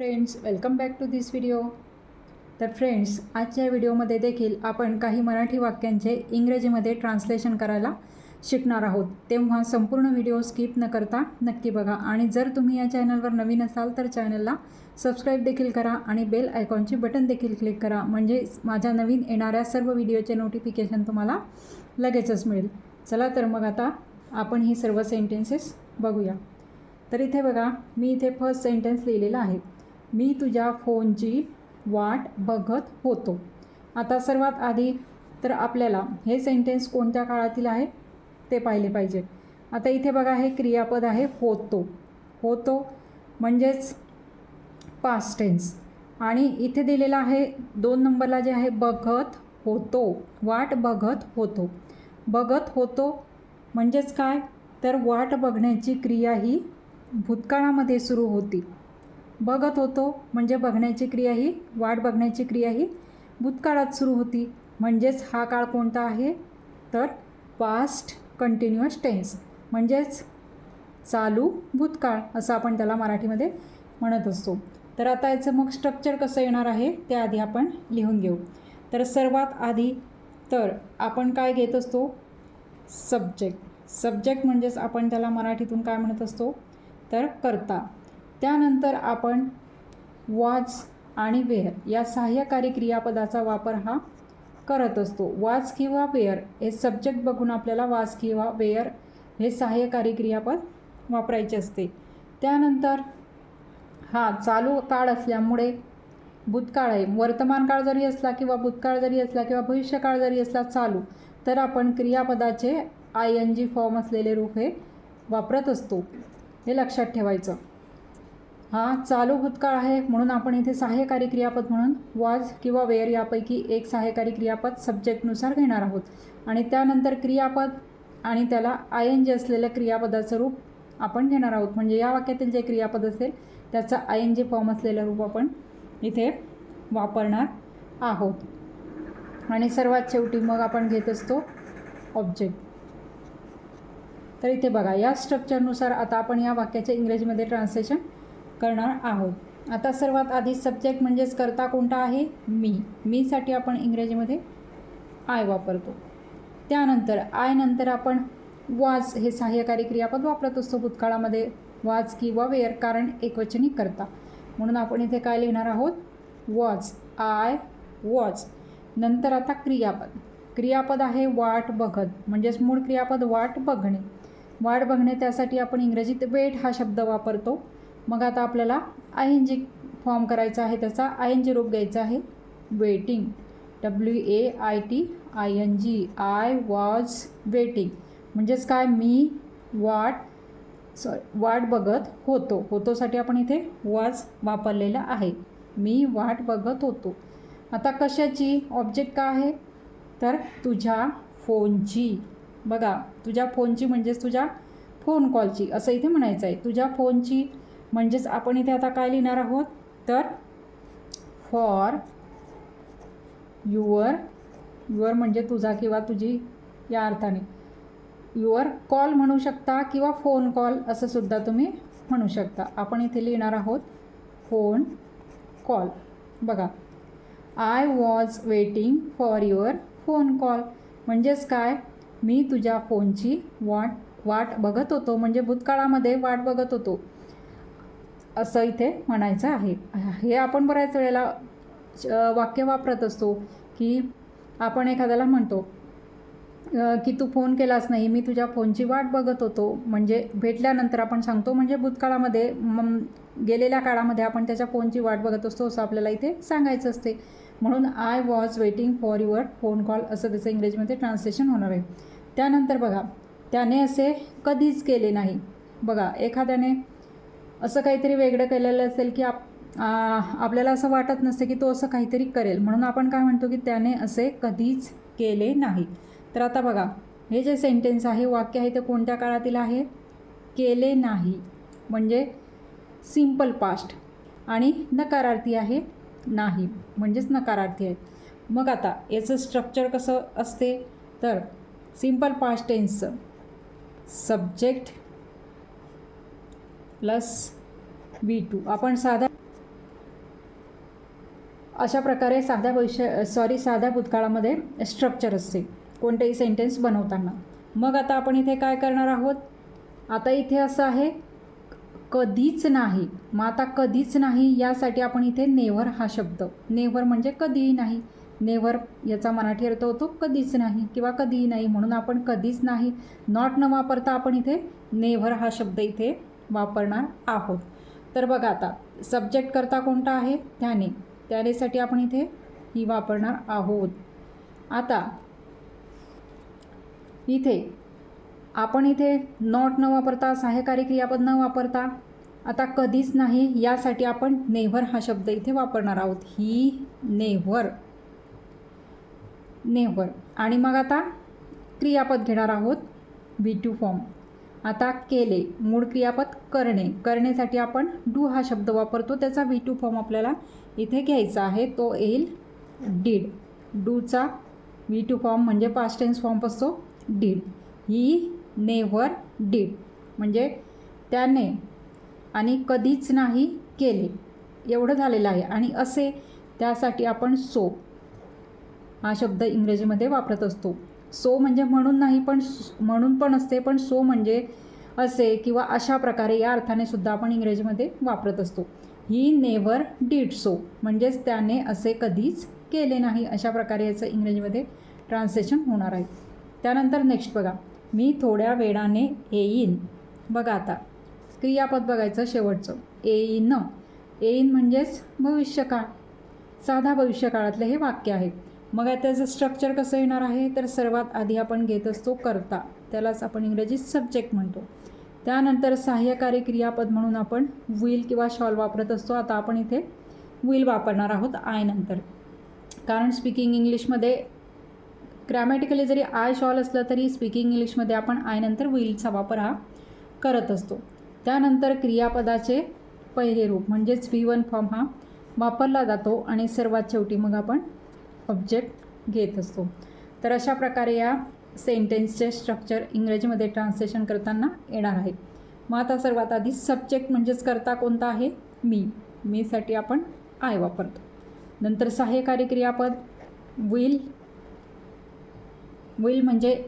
Friends welcome back to this video तर friends आजच्या व्हिडिओमध्ये देखील आपण काही मराठी वाक्यांचे इंग्रजीमध्ये ट्रान्सलेशन करायला शिकणार आहोत. तेव्हा संपूर्ण व्हिडिओ स्किप न करता नक्की बघा. आणि जर तुम्ही या चॅनलवर नवीन असाल तर चॅनलला सबस्क्राईब देखील करा आणि बेल आयकॉनचे बटन देखील क्लिक करा. म्हणजे माझ्या नवीन येणाऱ्या सर्व व्हिडिओचे नोटिफिकेशन तुम्हाला लगेचच मिळेल. चला तर मग आता आपण ही सर्व सेंटेन्सेस बघूया. तर इथे बघा मी इथे फर्स्ट सेंटेन्स लिहिलेला आहे. मी तुझ्या फोनची वाट बघत होतो. आता सर्वात आधी तर आपल्याला हे सेंटेन्स कोणत्या काळातील आहे? ते पाहिले पाहिजे. आता इथे बघा हे क्रियापद आहे होतो. होतो म्हणजेच पास्ट टेन्स आणि इथे दिलेलं आहे दोन नंबरला जे आहे बघत होतो. वाट बघत होतो. बघत होतो म्हणजेच काय? तर वाट बघण्याची क्रिया ही भूतकाळामध्ये सुरू होती. बघत होतो. म्हणजे बघण्याची क्रिया ही वाट बघण्याची क्रिया ही भूतकाळात सुरू होती. म्हणजेच हा काळ कोणता आहे? तर पास्ट कंटिन्युअस टेन्स म्हणजेच चालू भूतकाळ असं आपण त्याला मराठीमध्ये म्हणत असतो. तर आता याचं मग स्ट्रक्चर कसं येणार आहे ते आधी आपण लिहून घेऊ. तर सर्वात आधी तर आपण काय घेत असतो? सब्जेक्ट सब्जेक्ट म्हणजेच आपण त्याला मराठीतून काय म्हणत असतो? तर करता. त्यानंतर आपण वाच आणि वेअर या सहाय्यकारी क्रियापदाचा वापर हा करत असतो. वाज किंवा वेअर हे सब्जेक्ट बघून आपल्याला वाज किंवा वेअर हे सहाय्यकारी क्रियापद वापरायचे असते. त्यानंतर हा चालू काळ असल्यामुळे भूतकाळ आहे. वर्तमान काळ जरी असला किंवा भूतकाळ जरी असला किंवा भविष्यकाळ जरी असला चालू तर आपण क्रियापदाचे आय एन जी फॉर्म असलेले रूप हे वापरत असतो. हे लक्षात ठेवायचं. हा चालू भूतकाळ आहे म्हणून आपण इथे सहाय्यकारी क्रियापद म्हणून वाज किंवा वेअर यापैकी एक सहाय्यकारी क्रियापद सब्जेक्टनुसार घेणार आहोत. आणि त्यानंतर क्रियापद आणि त्याला आय एन जी असलेल्या क्रियापदाचं रूप आपण घेणार आहोत. म्हणजे या वाक्यातील जे क्रियापद असेल त्याचा आय एन जी फॉर्म असलेलं रूप आपण इथे वापरणार आहोत. आणि सर्वात शेवटी मग आपण घेत असतो ऑब्जेक्ट तर इथे बघा या स्ट्रक्चरनुसार आता आपण या वाक्याचे इंग्रजीमध्ये ट्रान्सलेशन करणार आहोत. आता सर्वात आधी सब्जेक्ट म्हणजेच करता कोणता आहे? मी. मीसाठी आपण इंग्रजीमध्ये आय वापरतो. त्यानंतर आय नंतर आपण वाज हे सहाय्यकारी क्रियापद वापरत असतो. भूतकाळामध्ये वाज किंवा वेअर कारण एकवचनी करता. म्हणून आपण इथे काय लिहिणार आहोत? वॉज. आय वॉज नंतर आता क्रियापद. क्रियापद आहे वाट बघत. म्हणजेच मूळ क्रियापद वाट बघणे. वाट बघणे त्यासाठी आपण इंग्रजीत वेट हा शब्द वापरतो. मग आता आपल्याला आय एन जी फॉर्म करायचा आहे त्याचा आय एन जी रूप घ्यायचा आहे. Waiting W A I T I N G I was waiting म्हणजेच काय? मी वाट सॉरी वाट बघत होतो. होतोसाठी आपण इथे वॉज वापरलेला आहे. मी वाट बघत होतो. आता कशाची? ऑब्जेक्ट का आहे? तर तुझ्या फोनची. बघा तुझ्या फोनची म्हणजेच तुझ्या फोन कॉलची असं इथे म्हणायचं आहे. तुझ्या फोनची म्हणजेच आपण इथे आता काय लिहिणार आहोत? तर फॉर युअर युअर म्हणजे तुझा किंवा तुझी या अर्थाने. युअर कॉल म्हणू शकता किंवा फोन कॉल असं सुद्धा तुम्ही म्हणू शकता. आपण इथे लिहिणार आहोत फोन कॉल बघा. I was waiting for your phone call म्हणजेच काय? मी तुझ्या फोनची वाट वाट बघत होतो. म्हणजे भूतकाळामध्ये वाट बघत होतो. असं इथे म्हणायचं आहे. हे आपण बऱ्याच वेळेला वाक्य वापरत असतो की आपण एखाद्याला म्हणतो की तू फोन केलास नाही मी तुझ्या फोनची वाट बघत होतो. म्हणजे भेटल्यानंतर आपण सांगतो म्हणजे भूतकाळामध्ये मग गेलेल्या काळामध्ये आपण त्याच्या फोनची वाट बघत असतो असं आपल्याला इथे सांगायचं असते. म्हणून I was waiting for your phone call असं त्याचं इंग्रजीमध्ये ट्रान्सलेशन होणार आहे. त्यानंतर बघा त्याने असे कधीच केले नाही. बघा एखाद्याने असं काहीतरी वेगळं केलेलं असेल की आप आपल्याला असं वाटत नसते की तो असं काहीतरी करेल. म्हणून आपण काय म्हणतो की त्याने असे कधीच केले नाही. तर आता बघा हे जे सेंटेन्स आहे वाक्य आहे ते कोणत्या काळातील आहे? केले नाही. म्हणजे सिंपल पास्ट आणि नकारार्थी आहे नाही. म्हणजेच नकारार्थी आहेत. मग आता याचं स्ट्रक्चर कसं असते? तर सिंपल पास्ट टेन्सचं सब्जेक्ट प्लस बी टू. आपण साधा अशा प्रकारे साध्या भविष्य सॉरी साध्या भूतकाळामध्ये स्ट्रक्चर असते. कोणतेही सेंटेन्स बनवताना. मग आता आपण इथे काय करणार आहोत? आता इथे असं आहे कधीच नाही. मग आता कधीच नाही यासाठी आपण इथे नेव्हर हा शब्द. नेव्हर म्हणजे कधीही नाही. नेव्हर याचा मराठी अर्थ होतो कधीच नाही किंवा कधीही नाही म्हणून आपण कधीच नाही. नॉट न वापरता आपण इथे नेव्हर हा शब्द इथे वापरणार आहोत. तर बघा आता सब्जेक्ट करता कोणता आहे? त्याने. त्यानेसाठी आपण इथे ही वापरणार आहोत. आता इथे आपण इथे नॉट न वापरता सहाय्यकारी क्रियापद न वापरता आता कधीच नाही यासाठी आपण नेव्हर हा शब्द इथे वापरणार आहोत. ही नेव्हर नेव्हर आणि मग आता क्रियापद घेणार आहोत व्ही टू फॉर्म आता केले मूळ क्रियापद करणे. करण्यासाठी आपण डू हा शब्द वापरतो. त्याचा व्ही टू फॉर्म आपल्याला इथे घ्यायचा आहे. तो येईल डीड डूचा व्ही टू फॉर्म म्हणजे पास्ट टेन्स फॉर्म असतो डीड ही नेव्हर डीड म्हणजे त्याने आणि कधीच नाही केले. एवढं झालेलं आहे. आणि असे त्यासाठी आपण सो हा शब्द इंग्रजीमध्ये वापरत असतो. सो म्हणजे म्हणून नाही पण म्हणून पण असते पण सो म्हणजे असे किंवा अशा प्रकारे या अर्थाने सुद्धा आपण इंग्रजीमध्ये वापरत असतो. ही नेवर डीड सो म्हणजेच त्याने असे कधीच केले नाही अशा प्रकारे याचं इंग्रजीमध्ये ट्रान्सलेशन होणार आहे. त्यानंतर नेक्स्ट बघा. मी थोड्या वेळाने येईन. बघा आता. क्रियापद बघायचं शेवटचं. येईन. येईन म्हणजेच भविष्यकाळ. साधा भविष्यकाळातलं हे वाक्य आहे. मग त्याचं स्ट्रक्चर कसं येणार आहे? तर सर्वात आधी आपण घेत असतो करता. त्यालाच आपण इंग्रजीत सब्जेक्ट म्हणतो. त्यानंतर सहाय्यकारी क्रियापद म्हणून आपण व्हील किंवा शॉल वापरत असतो. आता आपण इथे व्हील वापरणार आहोत आय नंतर. कारण स्पीकिंग इंग्लिशमध्ये ग्रॅमॅटिकली जरी आय शॉल असलं तरी स्पीकिंग इंग्लिशमध्ये आपण आय नंतर वापर हा करत असतो. त्यानंतर क्रियापदाचे पहिले रूप म्हणजेच व्ही वन फॉर्म हा वापरला जातो आणि सर्वात शेवटी मग आपण ऑब्जेक्ट घेत असतो. तर अशा प्रकारे या सेंटेन्सचे स्ट्रक्चर इंग्रजीमध्ये ट्रान्सलेशन करताना येणार आहे. मग आता सर्वात आधी सब्जेक्ट म्हणजेच करता कोणता आहे? मी. मीसाठी आपण आय वापरतो. नंतर सहाय्यकारी क्रियापद विल विल म्हणजे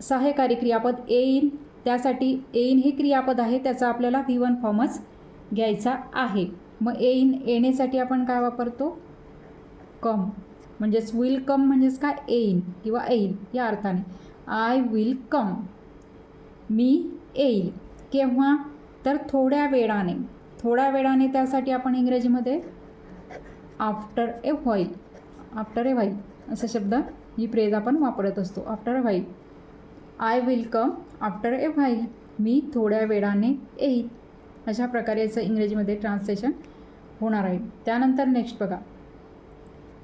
सहाय्यकारी क्रियापद एईन त्यासाठी एईन हे क्रियापद आहे. त्याचा आपल्याला व्ही वन फॉर्मच घ्यायचा आहे. मग एईन येण्यासाठी आपण काय वापरतो? कम म्हणजेच विल कम म्हणजेच काय? येईन किंवा येईल या अर्थाने. आय विल कम मी येईल. केव्हा? तर थोड्या वेळाने. थोड्या वेळाने त्यासाठी आपण इंग्रजीमध्ये after a while after a while असा शब्द ही फ्रेज आपण वापरत असतो. After a while I will come after a while मी थोड्या वेळाने येईल. अशा प्रकारे याचं इंग्रजीमध्ये ट्रान्सलेशन होणार आहे. त्यानंतर नेक्स्ट बघा.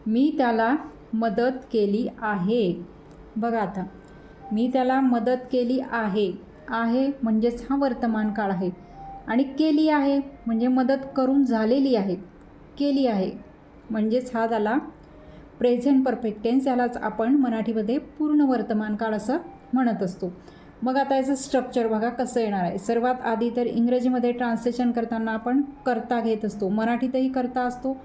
मी त्याला मदत केली आहे. बघा आता. मी त्याला मदत केली आहे. आहे म्हणजेच हा वर्तमान काळ आहे. आणि केली आहे म्हणजे मदत करून झालेली आहे. केली आहे म्हणजेच हा झाला प्रेझेंट परफेक्ट टेन्स यालाच आपण मराठीमध्ये पूर्ण वर्तमान काळ असं म्हणत असतो. मग आता याचं स्ट्रक्चर बघा कसं येणार आहे. सर्वात आधी तर इंग्रजीमध्ये ट्रान्सलेशन करताना आपण करता घेत असतो. मराठीतही करता असतो.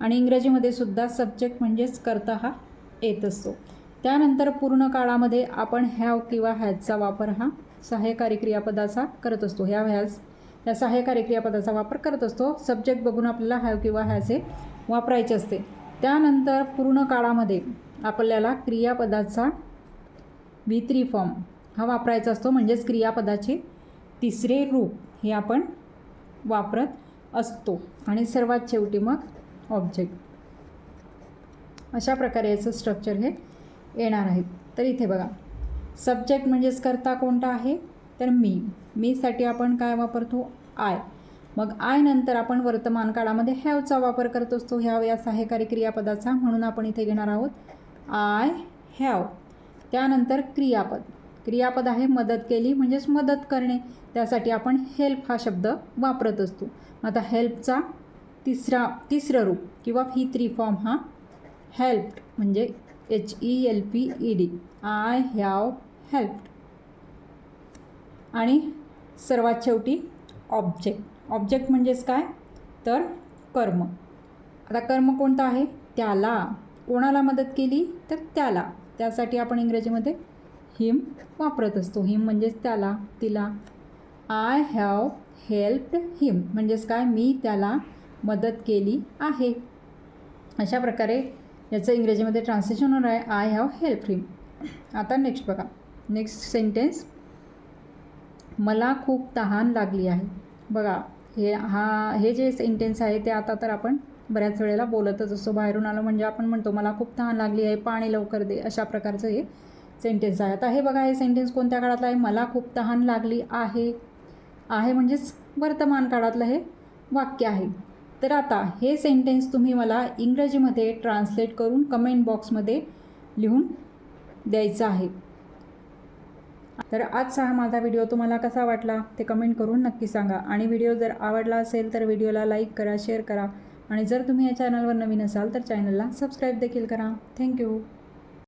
आणि इंग्रजीमध्ये सुद्धा सब्जेक्ट म्हणजेच करता हा येत असतो. त्यानंतर पूर्ण काळामध्ये आपण हॅव किंवा हॅजचा वापर हा सहाय्यकारी क्रियापदाचा करत असतो. ह्या हॅज या सहाय्यकारी क्रियापदाचा वापर करत असतो. सब्जेक्ट बघून आपल्याला हॅव किंवा हॅज हे वापरायचे असते. त्यानंतर पूर्ण काळामध्ये आपल्याला क्रियापदाचा व्ही थ्री फॉर्म हा वापरायचा असतो. म्हणजेच क्रियापदाचे तिसरे रूप हे आपण वापरत असतो. आणि सर्वात शेवटी मग ऑब्जेक्ट. अशा प्रकारे याचं स्ट्रक्चर हे येणार आहे. तर इथे बघा. सब्जेक्ट म्हणजेच करता कोणता आहे? तर मी मीसाठी आपण काय वापरतो? आय मग आय नंतर आपण वर्तमान काळामध्ये हॅवचा वापर करत असतो. ह्याव या सहाय्यकारी क्रियापदाचा म्हणून आपण इथे घेणार आहोत आय हॅव त्यानंतर क्रियापद. क्रियापद आहे मदत केली म्हणजेच मदत करणे. त्यासाठी आपण हेल्प हा शब्द वापरत असतो. आता हेल्पचा तिसरा तिसरं रूप किंवा ही थ्री फॉर्म हा? हेल्प्ड म्हणजे H E L P E D I have helped आणि सर्वात शेवटी ऑब्जेक्ट ऑब्जेक्ट म्हणजेच काय? तर कर्म. आता कर्म कोणतं आहे? त्याला. कोणाला मदत केली? तर त्याला. त्यासाठी आपण इंग्रजीमध्ये हिम वापरत असतो. हिम म्हणजेच त्याला तिला. आय हॅव हेल्प्ड हिम म्हणजेच काय? मी त्याला मदत केली आहे. अशा प्रकारे याचं इंग्रजीमध्ये ट्रान्सलेशन होणार आहे. आय हॅव हेल्प हिम आता नेक्स्ट बघा. नेक्स्ट सेंटेन्स मला खूप तहान लागली आहे. बघा हे हा हे जे सेंटेन्स आहे ते आता तर आपण बऱ्याच वेळेला बोलतच असतो. बाहेरून आलो म्हणजे आपण म्हणतो मला खूप तहान लागली आहे. पाणी लवकर दे. अशा प्रकारचं हे सेंटेन्स आहे. आता हे बघा हे सेंटेन्स कोणत्या काळातलं आहे? मला खूप तहान लागली आहे. आहे म्हणजेच वर्तमान काळातलं हे वाक्य आहे. तर आता हे सेंटेन्स तुम्ही मला इंग्रजीमध्ये ट्रान्सलेट करून कमेंट बॉक्समध्ये लिहून द्यायचं आहे. तर आजचा हा माझा व्हिडिओ तुम्हाला कसा वाटला ते कमेंट करून नक्की सांगा. आणि व्हिडिओ जर आवडला असेल तर व्हिडिओला लाईक करा शेअर करा. आणि जर तुम्ही या चॅनलवर नवीन असाल तर चॅनलला सबस्क्राईब देखील करा. थँक्यू